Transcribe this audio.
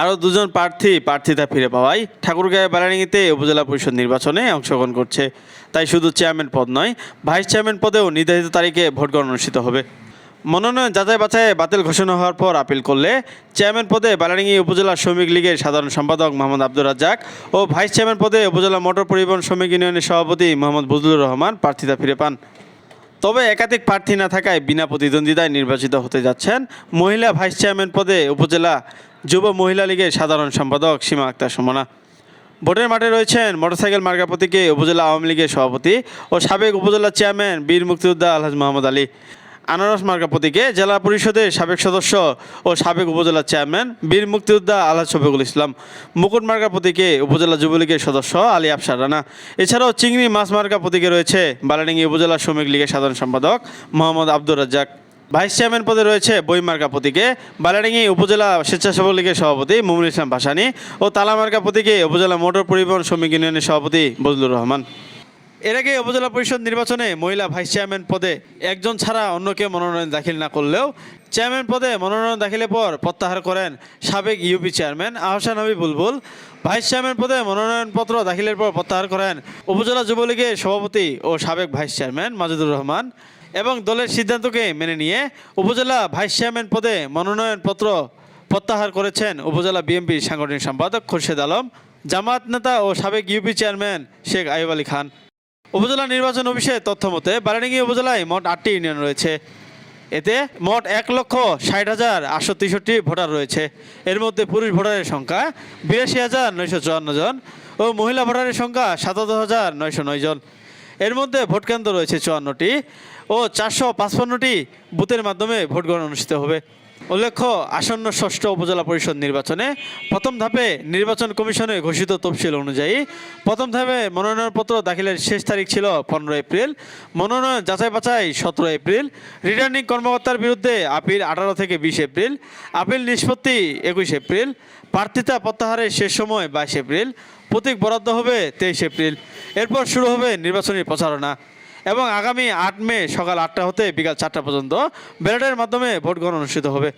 আরও দুজন প্রার্থী প্রার্থিতা ফিরে পাওয়ায় ঠাকুরগাঁও বালানিতে উপজেলা পরিষদ নির্বাচনে অংশগ্রহণ করছে। তাই শুধু চেয়ারম্যান পদ নয়, ভাইস চেয়ারম্যান পদেও নির্ধারিত তারিখে ভোট গ্রহণ অনুষ্ঠিত হবে। মনোনয়ন যাচাই বাছাই বাতিল ঘোষণা হওয়ার পর আপিল করলে চেয়ারম্যান পদে বালানিঙ্গি উপজেলা শ্রমিক লীগের সাধারণ সম্পাদক মোহাম্মদ আব্দুর রাজ্জাক ও ভাইস চেয়ারম্যান পদে উপজেলা মোটর পরিবহন শ্রমিক ইউনিয়নের সভাপতি মোহাম্মদ বজলুর রহমান প্রার্থিতা ফিরে পান। তবে একাধিক প্রার্থী না থাকায় বিনা প্রতিদ্বন্দ্বিতায় নির্বাচিত হতে যাচ্ছেন মহিলা ভাইস চেয়ারম্যান পদে উপজেলা যুব মহিলা লীগের সাধারণ সম্পাদক সীমা আক্তার সুমনা। ভোটের মাঠে রয়েছেন মোটরসাইকেল মার্কা প্রতীকে উপজেলা আওয়ামী লীগের সভাপতি ও সাবেক উপজেলা চেয়ারম্যান বীর মুক্তিযোদ্ধা আলহাজ মোহাম্মদ আলী। আনারস মার্কা প্রতীকে জেলা পরিষদের সাবেক সদস্য ও সাবেক উপজেলা চেয়ারম্যান বীর মুক্তিযোদ্ধা আলহাজ শফিকুল ইসলাম। মুকুট মার্কা প্রতীকে উপজেলা যুবলীগের সদস্য আলী আফসার রানা। এছাড়াও চিংড়ি মাছ মার্কা প্রতীকে রয়েছে বালাডিঙ্গি উপজেলা শ্রমিক লীগের সাধারণ সম্পাদক মোহাম্মদ আব্দুর রাজ্জাক। ভাইস চেয়ারম্যান পদে রয়েছে বইমার্কা প্রতীকে, বালাডিঙ্গি উপজেলা স্বেচ্ছাসেবক লীগের সভাপতি মুমুল ইসলাম ভাসানী ও তালামার্কা প্রতীকে উপজেলা মোটর পরিবহন শ্রমিক ইউনিয়নের সভাপতি বজলুর রহমান। এর আগে উপজেলা পরিষদ নির্বাচনে মহিলা ভাইস চেয়ারম্যান পদে একজন ছাড়া অন্য কেউ মনোনয়ন দাখিল না করলেও চেয়ারম্যান পদে মনোনয়ন দাখিলের পর প্রত্যাহার করেন সাবেক UP chairman Ahsan Hobi Bulbul. Vice chairman পদে মনোনয়নপত্র দাখিলের পর প্রত্যাহার করেন উপজেলা যুবলীগের সভাপতি ও সাবেক ভাইস চেয়ারম্যান মাজেদুর রহমান। এবং দলের সিদ্ধান্তকে মেনে নিয়ে উপজেলা ভাইস চেয়ারম্যান পদে মনোনয়নপত্র প্রত্যাহার করেছেন উপজেলা বিএনপির সাংগঠনিক সম্পাদক খুরশেদ আলম জামাত নেতা ও সাবেক ইউপি চেয়ারম্যান শেখ আইব আলী খান। উপজেলা নির্বাচন অফিসের তথ্য মতে বারানিঙ্গি উপজেলায় মোট আটটি ইউনিয়ন রয়েছে। এতে মোট এক লক্ষ ষাট হাজার আটশো তেষট্টি ভোটার রয়েছে। এর মধ্যে পুরুষ ভোটারের সংখ্যা বিরাশি হাজার নয়শো চুয়ান্ন জন ও মহিলা ভোটারের সংখ্যা সাতাত্তর হাজার নয়শো নয় জন। এর মধ্যে ভোট কেন্দ্র রয়েছে চুয়ান্নটি ও চারশো পাঁচপান্নটি বুথের মাধ্যমে ভোট গ্রহণ অনুষ্ঠিত হবে। উল্লেখ্য, আসন্ন ষষ্ঠ উপজেলা পরিষদ নির্বাচনে প্রথম ধাপে নির্বাচন কমিশনে ঘোষিত তফসিল অনুযায়ী প্রথম ধাপে মনোনয়নপত্র দাখিলের শেষ তারিখ ছিল পনেরো এপ্রিল, মনোনয়ন যাচাই বাছাই সতেরো এপ্রিল, রিটার্নিং কর্মকর্তার বিরুদ্ধে আপিল আঠারো থেকে বিশ এপ্রিল, আপিল নিষ্পত্তি একুশ এপ্রিল, প্রার্থিতা প্রত্যাহারের শেষ সময় বাইশ এপ্রিল, প্রতীক বরাদ্দ হবে তেইশ এপ্রিল। এরপর শুরু হবে নির্বাচনী প্রচারণা এবং আগামী আট মে সকাল আটটা হতে বিকাল চারটা পর্যন্ত ব্যালটের মাধ্যমে ভোট গ্রহণ অনুষ্ঠিত হবে।